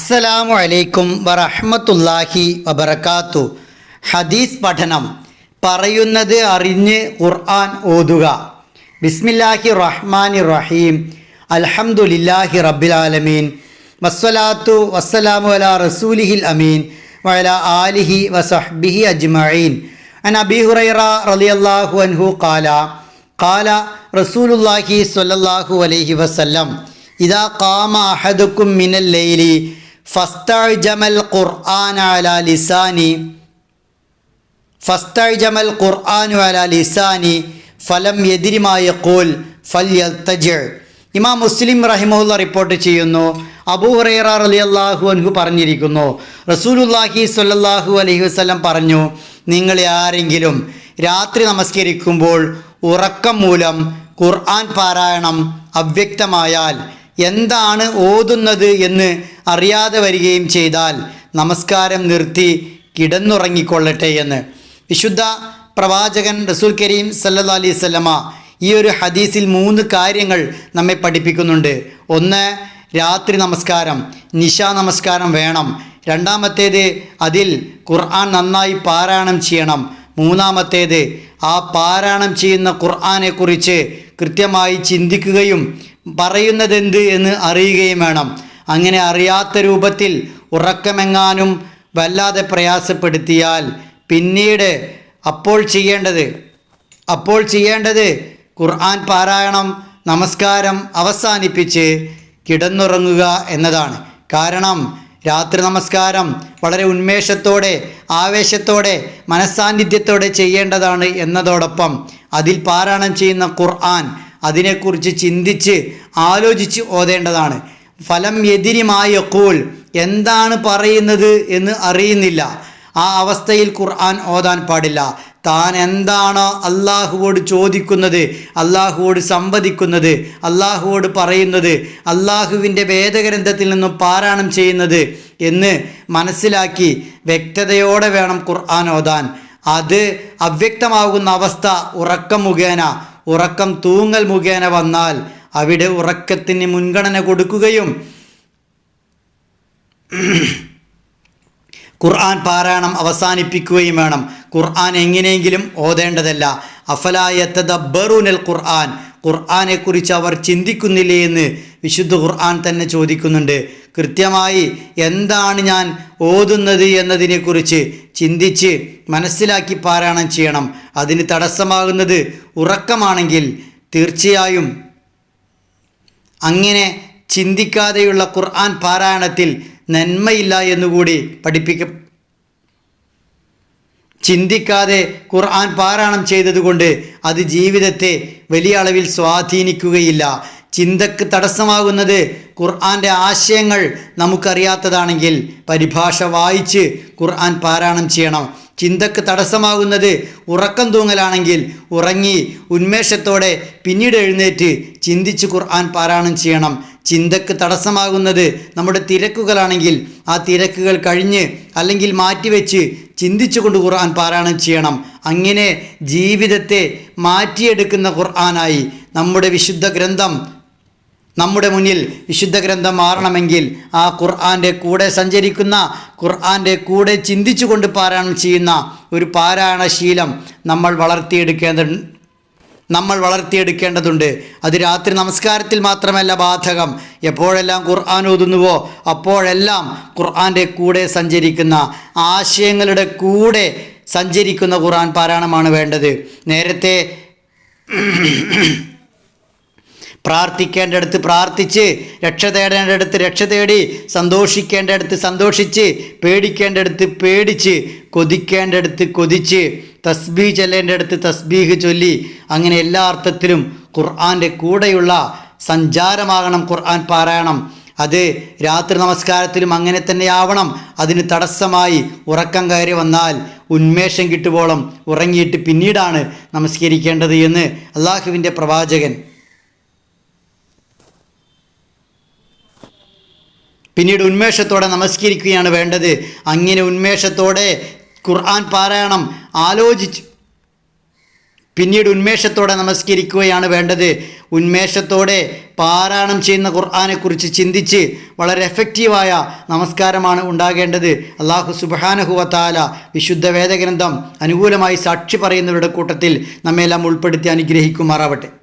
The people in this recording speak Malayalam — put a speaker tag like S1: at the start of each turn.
S1: അസ്സലാമു അലൈക്കും വറഹ്മത്തുള്ളാഹി വബർക്കാത്തു ഹദീസ് പഠനം. പറയുന്നത് അറിഞ്ഞ് ഖുർആൻ ഓതുക. ബിസ്മില്ലാഹി റഹ്മാനി റഹീം. അൽഹംദുലില്ലാഹി റബ്ബിൽ ആലമീൻ. വസ്സലാത്തു വസ്സലാമു അലാ റസൂലിഹിൽ അമീൻ. വഅല ആലിഹി വസഹ്ബിഹി അജ്മഈൻ. അൻ അബീ ഹുറൈറ റളിയല്ലാഹു അൻഹു ഖാല. ഖാല റസൂലുള്ളാഹി സ്വല്ലല്ലാഹു അലൈഹി വസല്ലം ഇതാ കാമ അഹദുക്കും മിനൽ ലൈലി ഖുർആൻ അലാ ലിസാനി. ഖുർആൻ അലാ ലിസാനി. ഫലം ഫൽയൽതജി ഇമാം മുസ്ലിം റഹിമുല്ല റിപ്പോർട്ട് ചെയ്യുന്നു. അബൂ ഹുറൈറ റളിയല്ലാഹു അൻഹു പറഞ്ഞിരിക്കുന്നു. റസൂലുല്ലാഹി സ്വല്ലല്ലാഹു അലൈഹി വസ്ലം പറഞ്ഞു നിങ്ങളെ ആരെങ്കിലും രാത്രി നമസ്കരിക്കുമ്പോൾ ഉറക്കം മൂലം ഖുർആൻ പാരായണം അവ്യക്തമായാൽ എന്താണ് ഓതുന്നത് എന്ന് അറിയാതെ വരികയും ചെയ്താൽ നമസ്കാരം നിർത്തി കിടന്നുറങ്ങിക്കൊള്ളട്ടെ എന്ന്. വിശുദ്ധ പ്രവാചകൻ റസൂൽ കരീം സല്ലാ അലൈഹി സ്വലമ ഈ ഒരു ഹദീസിൽ മൂന്ന് കാര്യങ്ങൾ നമ്മെ പഠിപ്പിക്കുന്നുണ്ട്. ഒന്ന് രാത്രി നമസ്കാരം നിശാ നമസ്കാരം വേണം. രണ്ടാമത്തേത് അതിൽ ഖുർആൻ നന്നായി പാരായണം ചെയ്യണം. മൂന്നാമത്തേത് ആ പാരായണം ചെയ്യുന്ന ഖുർആാനെക്കുറിച്ച് കൃത്യമായി ചിന്തിക്കുകയും പറയുന്നതെന്ത് എന്ന് അറിയുകയും വേണം. അങ്ങനെ അറിയാത്ത രൂപത്തിൽ ഉറക്കമെങ്ങാനും വല്ലാതെ പ്രയാസപ്പെടുത്തിയാൽ പിന്നീട് അപ്പോൾ ചെയ്യേണ്ടത് അപ്പോൾ ചെയ്യേണ്ടത് ഖുർആൻ പാരായണം നമസ്കാരം അവസാനിപ്പിച്ച് കിടന്നുറങ്ങുക എന്നതാണ്. കാരണം രാത്രി നമസ്കാരം വളരെ ഉന്മേഷത്തോടെ ആവേശത്തോടെ മനസ്സാന്നിധ്യത്തോടെ ചെയ്യേണ്ടതാണ് എന്നതോടൊപ്പം അതിൽ പാരായണം ചെയ്യുന്ന ഖുർആൻ അതിനെക്കുറിച്ച് ചിന്തിച്ച് ആലോചിച്ച് ഓതേണ്ടതാണ്. ഫലം എതിരിമായ കൂൾ എന്താണ് പറയുന്നത് എന്ന് അറിയുന്നില്ല. ആ അവസ്ഥയിൽ ഖുർആൻ ഓതാൻ പാടില്ല. താൻ എന്താണോ അള്ളാഹുവോട് ചോദിക്കുന്നത് അള്ളാഹുവോട് സംവദിക്കുന്നത് അള്ളാഹുവോട് പറയുന്നത് അള്ളാഹുവിന്റെ വേദഗ്രന്ഥത്തിൽ നിന്നും പാരായണം ചെയ്യുന്നത് എന്ന് മനസ്സിലാക്കി വ്യക്തതയോടെ വേണം ഖുർആൻ ഓതാൻ. അത് അവ്യക്തമാകുന്ന അവസ്ഥ ഉറക്കം മുഖേന ഉറക്കം തൂങ്ങൽ മുഖേന വന്നാൽ അവിടെ ഉറക്കത്തിന് മുൻഗണന കൊടുക്കുകയും ഖുർആൻ പാരായണം അവസാനിപ്പിക്കുകയും വേണം. ഖുർആൻ എങ്ങനെയെങ്കിലും ഓതേണ്ടതല്ല. അഫലായത്തദബറുനൽ ഖുർആൻ. ഖുർആാനെക്കുറിച്ച് അവർ ചിന്തിക്കുന്നില്ലേ എന്ന് വിശുദ്ധ ഖുർആൻ തന്നെ ചോദിക്കുന്നുണ്ട്. കൃത്യമായി എന്താണ് ഞാൻ ഓതുന്നത് എന്നതിനെക്കുറിച്ച് ചിന്തിച്ച് മനസ്സിലാക്കി പാരായണം ചെയ്യണം. അതിന് തടസ്സമാകുന്നത് ഉറക്കമാണെങ്കിൽ തീർച്ചയായും അങ്ങനെ ചിന്തിക്കാതെയുള്ള ഖുർആൻ പാരായണത്തിൽ നന്മയില്ല എന്നുകൂടി പഠിപ്പിക്കും ചിന്തിക്കാതെ ഖുർആൻ പാരായണം ചെയ്തതുകൊണ്ട് അത് ജീവിതത്തെ വലിയ അളവിൽ സ്വാധീനിക്കുകയില്ല. ചിന്തക്ക് തടസ്സമാകുന്നത് ഖുർആന്റെ ആശയങ്ങൾ നമുക്കറിയാത്തതാണെങ്കിൽ പരിഭാഷ വായിച്ച് ഖുർആൻ പാരായണം ചെയ്യണം. ചിന്തക്ക് തടസ്സമാകുന്നത് ഉറക്കം തൂങ്ങലാണെങ്കിൽ ഉറങ്ങി ഉന്മേഷത്തോടെ പിന്നീട് എഴുന്നേറ്റ് ചിന്തിച്ച് ഖുർആൻ പാരായണം ചെയ്യണം. ചിന്തക്ക് തടസ്സമാകുന്നത് നമ്മുടെ തിരക്കുകളാണെങ്കിൽ ആ തിരക്കുകൾ കഴിഞ്ഞ് അല്ലെങ്കിൽ മാറ്റിവെച്ച് ചിന്തിച്ചുകൊണ്ട് ഖുർആൻ പാരായണം ചെയ്യണം. അങ്ങനെ ജീവിതത്തെ മാറ്റിയെടുക്കുന്ന ഖുർആനായി നമ്മുടെ വിശുദ്ധ ഗ്രന്ഥം നമ്മുടെ മുന്നിൽ വിശുദ്ധ ഗ്രന്ഥം മാറണമെങ്കിൽ ആ ഖുർആന്റെ കൂടെ സഞ്ചരിക്കുന്ന ഖുർആന്റെ കൂടെ ചിന്തിച്ചുകൊണ്ട് പാരായണം ചെയ്യുന്ന ഒരു പാരായണശീലം നമ്മൾ വളർത്തിയെടുക്കേണ്ട നമ്മൾ വളർത്തിയെടുക്കേണ്ടതുണ്ട്. അത് രാത്രി നമസ്കാരത്തിൽ മാത്രമല്ല ബാധകം. എപ്പോഴെല്ലാം ഖുർആൻ ഓതുന്നുവോ അപ്പോഴെല്ലാം ഖുർആന്റെ കൂടെ സഞ്ചരിക്കുന്ന ആശയങ്ങളുടെ കൂടെ സഞ്ചരിക്കുന്ന ഖുർആൻ പാരായണമാണ് വേണ്ടത്. നേരത്തെ പ്രാർത്ഥിക്കേണ്ടടുത്ത് പ്രാർത്ഥിച്ച് രക്ഷ തേടേണ്ടടുത്ത് രക്ഷ തേടി സന്തോഷിക്കേണ്ടടുത്ത് സന്തോഷിച്ച് പേടിക്കേണ്ടടുത്ത് പേടിച്ച് കൊതിക്കേണ്ടടുത്ത് കൊതിച്ച് തസ്ബീ ചൊല്ലേണ്ടടുത്ത് തസ്ബീഹ് ചൊല്ലി. അങ്ങനെ എല്ലാ അർത്ഥത്തിലും ഖുർആന്റെ കൂടെയുള്ള സഞ്ചാരമാകണം ഖുർആൻ പാരായണം. അത് രാത്രി നമസ്കാരത്തിലും അങ്ങനെ തന്നെയാവണം അതിന് തടസ്സമായി ഉറക്കം കയറി വന്നാൽ ഉന്മേഷം കിട്ടുവോളം ഉറങ്ങിയിട്ട് പിന്നീടാണ് നമസ്കരിക്കേണ്ടത് എന്ന് അള്ളാഹുവിന്റെ പ്രവാചകൻ. പിന്നീട് ഉന്മേഷത്തോടെ നമസ്കരിക്കുകയാണ് വേണ്ടത്. അങ്ങനെ ഉന്മേഷത്തോടെ ഖുർആൻ പാരായണം. ആലോചിച്ച്. പിന്നീട് ഉന്മേഷത്തോടെ നമസ്കരിക്കുകയാണ് വേണ്ടത്. ഉന്മേഷത്തോടെ പാരായണം ചെയ്യുന്ന ഖുർആാനെക്കുറിച്ച് ചിന്തിച്ച് വളരെ എഫക്റ്റീവായ നമസ്കാരമാണ് ഉണ്ടാകേണ്ടത്. അള്ളാഹു സുബാനഹുവത്താല വിശുദ്ധ വേദഗ്രന്ഥം അനുകൂലമായി സാക്ഷി പറയുന്നവരുടെ കൂട്ടത്തിൽ നമ്മെല്ലാം ഉൾപ്പെടുത്തി അനുഗ്രഹിക്കുമാറാവട്ടെ.